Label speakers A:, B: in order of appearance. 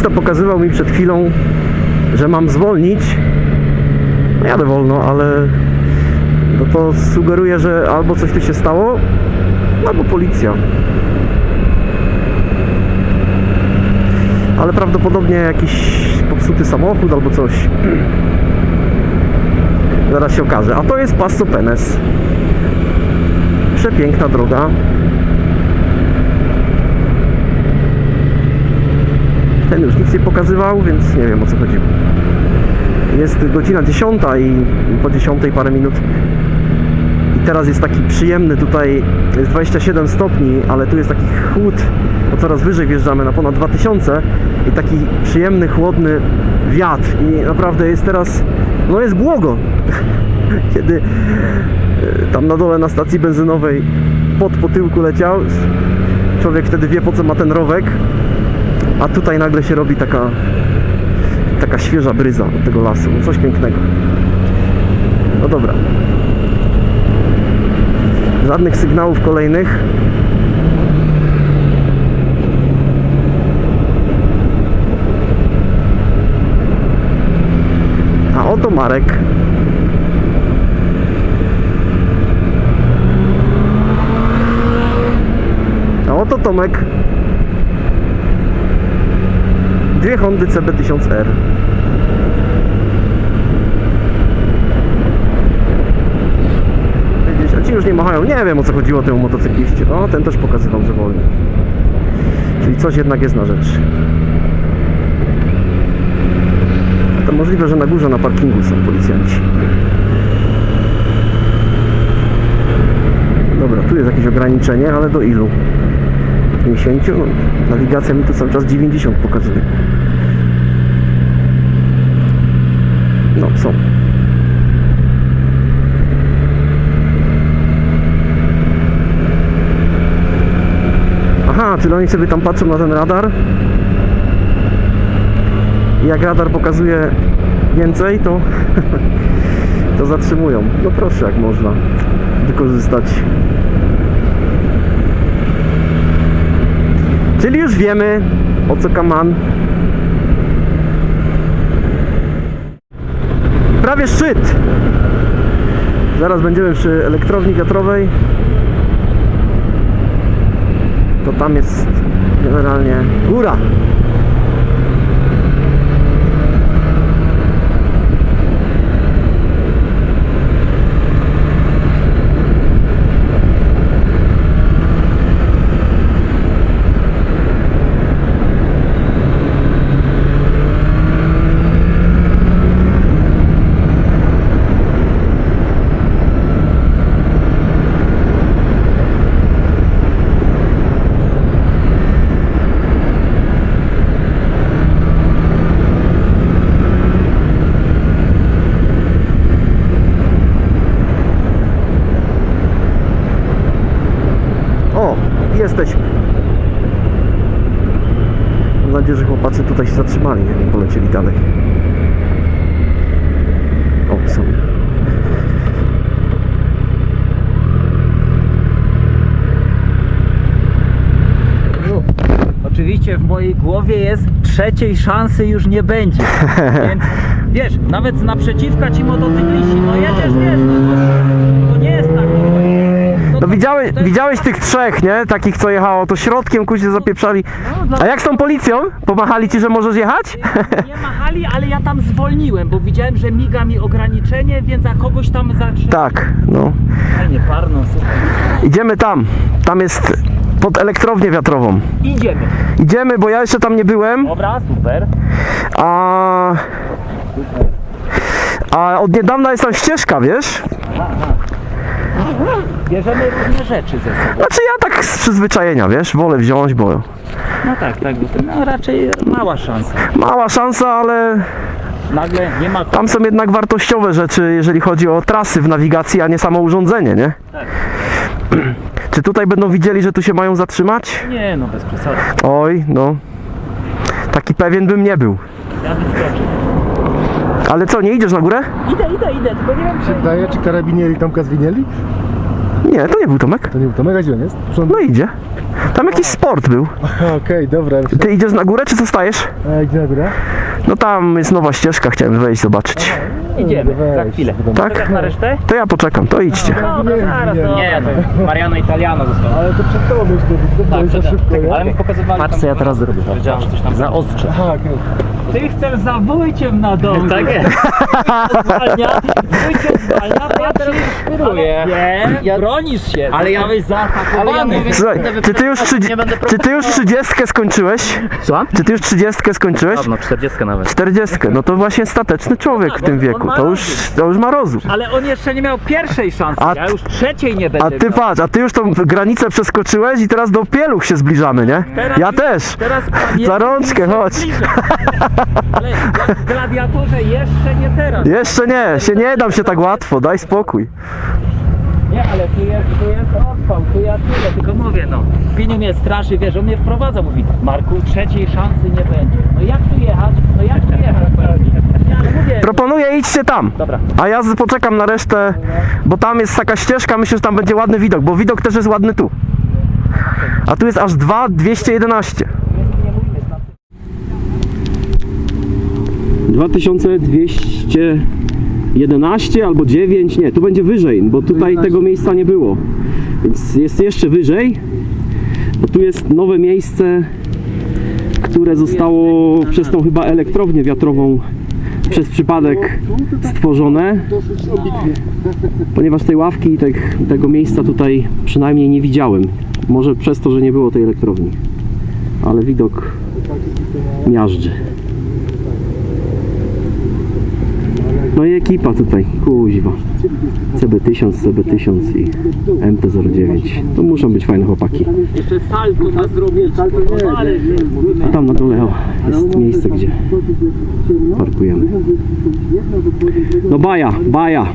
A: Taksista pokazywał mi przed chwilą, że mam zwolnić. No Jadę wolno, ale no to sugeruje, że albo coś tu się stało, albo policja. Ale prawdopodobnie jakiś popsuty samochód albo coś. Zaraz się okaże. A to jest Passo Penes. Przepiękna droga. Już nic nie pokazywał, więc nie wiem o co chodziło. Jest godzina 10 i po 10 parę minut. I teraz jest taki przyjemny tutaj, jest 27 stopni, ale tu jest taki chłód, bo coraz wyżej wjeżdżamy na ponad 2000 i taki przyjemny, chłodny wiatr i naprawdę jest teraz, no jest błogo. Kiedy e, tam na dole na stacji benzynowej pod po tyłku leciał, człowiek wtedy wie po co ma ten rowek, a tutaj nagle się robi taka taka świeża bryza od tego lasu, coś pięknego. No dobra. Żadnych sygnałów kolejnych. A oto Marek. A oto Tomek. Dwie Hondy CB1000R. Widzisz, a ci już nie machają. Nie wiem o co chodziło temu motocykliście. O, ten też pokazywał, że wolny. Czyli coś jednak jest na rzecz. A to możliwe, że na górze na parkingu są policjanci. Dobra, tu jest jakieś ograniczenie, ale do ilu? 50? No, nawigacja mi tu cały czas 90 pokazuje. No, są. Aha, czyli oni sobie tam patrzą na ten radar. I jak radar pokazuje więcej, to, to zatrzymują. No proszę, jak można wykorzystać. Czyli już wiemy, o co kaman. Prawie szczyt. Zaraz będziemy przy elektrowni wiatrowej. To tam jest generalnie góra. O, jesteśmy. Mam nadzieję, że chłopacy tutaj się zatrzymali, nie polecieli dalej. O, są.
B: Oczywiście w mojej głowie jest trzeciej szansy już nie będzie. Więc wiesz, nawet z naprzeciwka ci motocykliści, no jedziesz, wiesz, no to, to nie jest. No,
A: No widziałeś, widziałeś tych trzech, nie? Takich, co jechało, to środkiem kuźnie zapieprzali. A jak z tą policją? Pomachali ci, że możesz jechać?
B: Nie machali, ale ja tam zwolniłem, bo widziałem, że miga mi ograniczenie, więc za kogoś tam zatrzymałem.
A: Tak, no.
B: Fajnie, parno, super.
A: Idziemy tam. Tam jest pod elektrownię wiatrową.
B: Idziemy.
A: Idziemy, bo ja jeszcze tam nie byłem,
B: Dobra, super.
A: a... A od niedawna jest tam ścieżka, wiesz?
B: Bierzemy różne rzeczy ze sobą.
A: Znaczy ja tak z przyzwyczajenia, wiesz? Wolę wziąć, bo
B: No tak, tak, bo to no, raczej mała szansa.
A: mała szansa, ale
B: Nagle nie ma
A: tam są jednak wartościowe rzeczy, jeżeli chodzi o trasy w nawigacji, a nie samo urządzenie, nie?
B: Tak.
A: Czy tutaj będą widzieli, że tu się mają zatrzymać?
B: Nie no, bez przesady.
A: Oj, no. Taki pewien bym nie był.
B: Ja wyskoczę.
A: Ale co, nie idziesz na górę?
B: Idę, idę, idę, tylko nie wiem czy...
C: Daje, czy karabinieri Tomka zwinęli?
A: Nie, to nie był Tomek.
C: To nie był Tomek, a gdzie on jest? Przed...
A: No idzie. Tam jakiś sport był.
C: Okej, dobra.
A: Ty idziesz na górę, czy zostajesz?
C: A gdzie na górę?
A: No tam jest nowa ścieżka, chciałem wejść zobaczyć.
B: Idziemy,
C: Weź,
B: za chwilę.
A: Tak?
B: Czekasz na resztę?
A: To ja poczekam, to idźcie.
B: No, to zaraz,
C: nie.
B: no. Nie, to Mariano Italiano zostało.
C: Ale to przed tobą jest to, to
B: Tak,
C: jest za szybko, nie?
B: Ale mi pokazywali Patrz co ja teraz zrobię. Wiedziałem, że coś tam zaostrzę.
C: Aha, okej.
B: Ty chcesz za wójciem na dom. Tak jest. Zwalnia, wójcie zwalnia, patrzysz,
D: Kieruję.
B: Nie, bronisz się,
D: Ale ja-
B: zostałeś zaatakowany.
A: Słuchaj, czy ty już, trzydzie-
D: Nie będę
A: czy ty już 30 skończyłeś?
D: Słucham?
A: Czy ty już 30 skończyłeś?
D: Dawno, 40 nawet.
A: 40. No to właśnie stateczny człowiek w tym
B: on- on
A: wieku. To już, to już ma rozum.
B: Ale on jeszcze nie miał pierwszej szansy,
A: A
B: ja
A: ty-
B: już trzeciej nie będę
A: A ty
B: miał.
A: patrz, a ty już tą granicę przeskoczyłeś i teraz do pieluch się zbliżamy, nie?
B: Teraz
A: Ja
B: już-
A: też.
B: Teraz
A: Za rączkę, chodź.
B: Ale gladiatorze jeszcze nie teraz.
A: Jeszcze nie, się nie dam się tak łatwo, daj spokój.
B: Nie, ale tu jest, tu jest odpał, tu ja tyle, tylko mówię no. Piniu mnie straszy, wiesz, on mnie wprowadza, mówi Marku, trzeciej szansy nie będzie. No jak tu jechać? No jak tu jechać? Nie, ale mówię,
A: Proponuję idźcie tam.
B: Dobra.
A: A ja z- poczekam na resztę, bo tam jest taka ścieżka, myślę, że tam będzie ładny widok, bo widok też jest ładny tu. A tu jest aż 2,211. 2211 albo 9, nie, tu będzie wyżej, bo tutaj tego miejsca nie było. Więc jest jeszcze wyżej, bo tu jest nowe miejsce, które zostało przez tą chyba elektrownię wiatrową przez przypadek stworzone, ponieważ tej ławki i tych, tego miejsca tutaj przynajmniej nie widziałem. Może przez to, że nie było tej elektrowni. Ale widok miażdży. No i ekipa tutaj, kuźwa. CB1000, CB1000 i MT-09. To muszą być fajne chłopaki.
B: jeszcze salto na zrobić. No, ale
A: A tam na dole o, jest miejsce, gdzie parkujemy. No baja, baja.